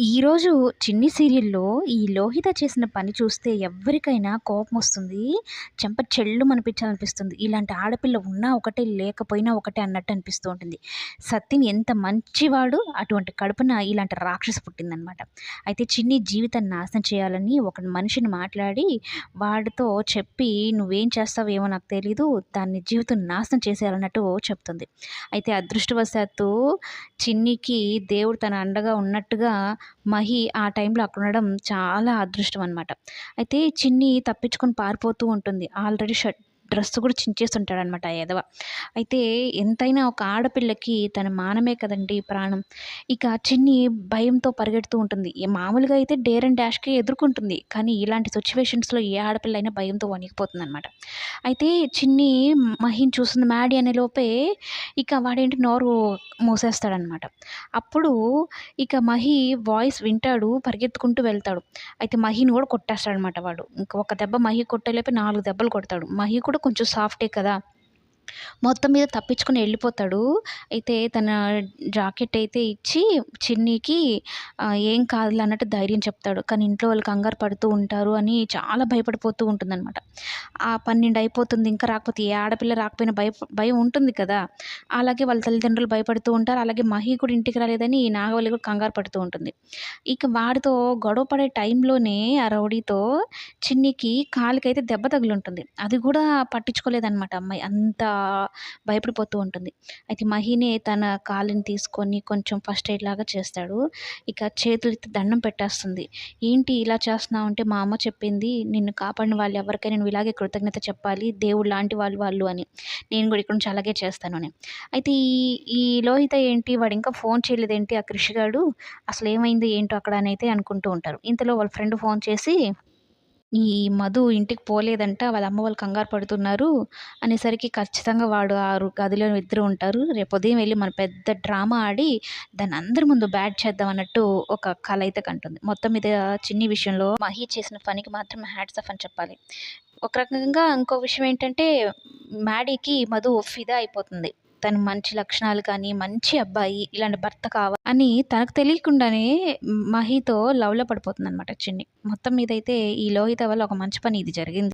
ఈరోజు చిన్ని సీరియల్‌లో ఈ లోహిత చేసిన పని చూస్తే ఎవరికైనా కోపం వస్తుంది చెంప చెల్లుమనిపించాలనిపిస్తుంది. ఇలాంటి ఆడపిల్ల ఉన్నా ఒకటే, లేకపోయినా ఒకటే అన్నట్టు అనిపిస్తూ ఉంటుంది. సత్యం ఎంత మంచివాడు, అటువంటి కడుపున ఇలాంటి రాక్షస పుట్టిందనమాట. అయితే చిన్ని జీవితాన్ని నాశనం చేయాలని ఒక మనిషిని మాట్లాడి, వాడితో చెప్పి "నువ్వేం చేస్తావేమో నాకు తెలీదు. దాన్ని జీవితం నాశనం చేసేయాలన్నట్టు చెప్తుంది. అయితే అదృష్టవశాత్తు చిన్నికి దేవుడు తన అండగా ఉన్నట్టుగా మహి ఆ టైంలో అక్కడ ఉండడం చాలా అదృష్టం అనమాట. అయితే చిన్ని తప్పించుకొని పారిపోతూ ఉంటుంది. ఆల్రెడీ షర్ట్ డ్రెస్ కూడా చించేస్తుంటాడు అనమాట ఎదవ. అయితే ఎంతైనా ఒక ఆడపిల్లకి తన మానమే కదండీ ప్రాణం. ఇక చిన్ని భయంతో పరిగెడుతూ ఉంటుంది. మామూలుగా అయితే డేర్ అండ్ డాష్కే ఎదుర్కొంటుంది. కానీ ఇలాంటి సిచ్యువేషన్స్లో ఏ ఆడపిల్ల అయినా భయంతో వణికిపోతుందనమాట. అయితే చిన్ని మహిన్ చూస్తుంది మ్యాడీ అనే లోపే ఇక వాడేంటి నోరు మూసేస్తాడనమాట. అప్పుడు ఇక మహి వాయిస్ వింటాడు. పరిగెత్తుకుంటూ వెళ్తాడు. అయితే మహిని కూడా కొట్టేస్తాడనమాట వాడు. ఇంక ఒక దెబ్బ మహి కొట్టేలోపే 4 దెబ్బలు కొడతాడు. మహి కూడా కొంచెం సాఫ్టే కదా! మొత్తం మీద తప్పించుకొని వెళ్ళిపోతాడు. అయితే తన జాకెట్ అయితే ఇచ్చి చిన్నికి ఏం కాదులే అన్నట్టు ధైర్యం చెప్తాడు. కానీ ఇంట్లో వాళ్ళు కంగారు పడుతూ ఉంటారు అని చాలా భయపడిపోతూ ఉంటుందన్నమాట ఆ 12 అయిపోతుంది ఇంకా రాకపోతే ఏ ఆడపిల్ల రాకపోయినా భయ భయం ఉంటుంది కదా! అలాగే వాళ్ళ తల్లిదండ్రులు భయపడుతూ ఉంటారు. అలాగే మహి కూడా ఇంటికి రాలేదని నాగవల్లి కూడా కంగారు పడుతూ ఉంటుంది. ఇక వాడితో గొడవ పడే టైంలోనే ఆ రౌడీతో చిన్నికి కాలికైతే దెబ్బ తగిలుంటుంది. అది కూడా పట్టించుకోలేదన్నమాట అమ్మాయి. అంత భయపడిపోతూ ఉంటుంది. అయితే మహినే తన కాలిని తీసుకొని కొంచెం ఫస్ట్ ఎయిడ్ లాగా చేస్తాడు. ఇక చేతులెత్తి దండం పెట్టేస్తుంది. "ఏంటి ఇలా చేస్తున్నావు" అంటే మా అమ్మ చెప్పింది నిన్ను కాపాడిన వాళ్ళు ఎవరికైనా నువ్వు ఇలాగే కృతజ్ఞత చెప్పాలి. దేవుడు లాంటి వాళ్ళు వాళ్ళు అని. నేను కూడా ఇక్కడ నుంచి అలాగే చేస్తాను అని. అయితే ఈ ఈ లోహిత ఏంటి వాడు ఇంకా ఫోన్ చేయలేదేంటి ఆ క్రిష్ గాడు. అసలు ఏమైంది ఏంటో అక్కడ అని అయితే అనుకుంటూ ఉంటారు. ఇంతలో వాళ్ళ ఫ్రెండ్ ఫోన్ చేసి ఈ మధు ఇంటికి పోలేదంట. వాళ్ళ అమ్మ వాళ్ళు కంగారు పడుతున్నారు అనేసరికి ఖచ్చితంగా వాడు ఆ గదిలో ఇద్దరు ఉంటారు. రేపు ఉదయం వెళ్ళి మన పెద్ద డ్రామా ఆడి దాన్ని అందరి ముందు బ్యాట్ చేద్దాం అన్నట్టు ఒక కళ అయితే కంటుంది. మొత్తం మీద చిన్ని విషయంలో మహి చేసిన పనికి మాత్రం హ్యాట్స్ ఆఫ్ అని చెప్పాలి. ఒక రకంగా ఇంకో విషయం ఏంటంటే మ్యాడీకి మధు ఫిదా అయిపోతుంది. తను మంచి లక్షణాలు కానీ, మంచి అబ్బాయి, ఇలాంటి భర్త కావాలి అని తనకు తెలియకుండానే మహితో లవ్‌లో పడిపోతుందనమాట చిన్ని. మొత్తం మీదైతే ఈ లోహిత వల్ల ఒక మంచి పని ఇది జరిగింది.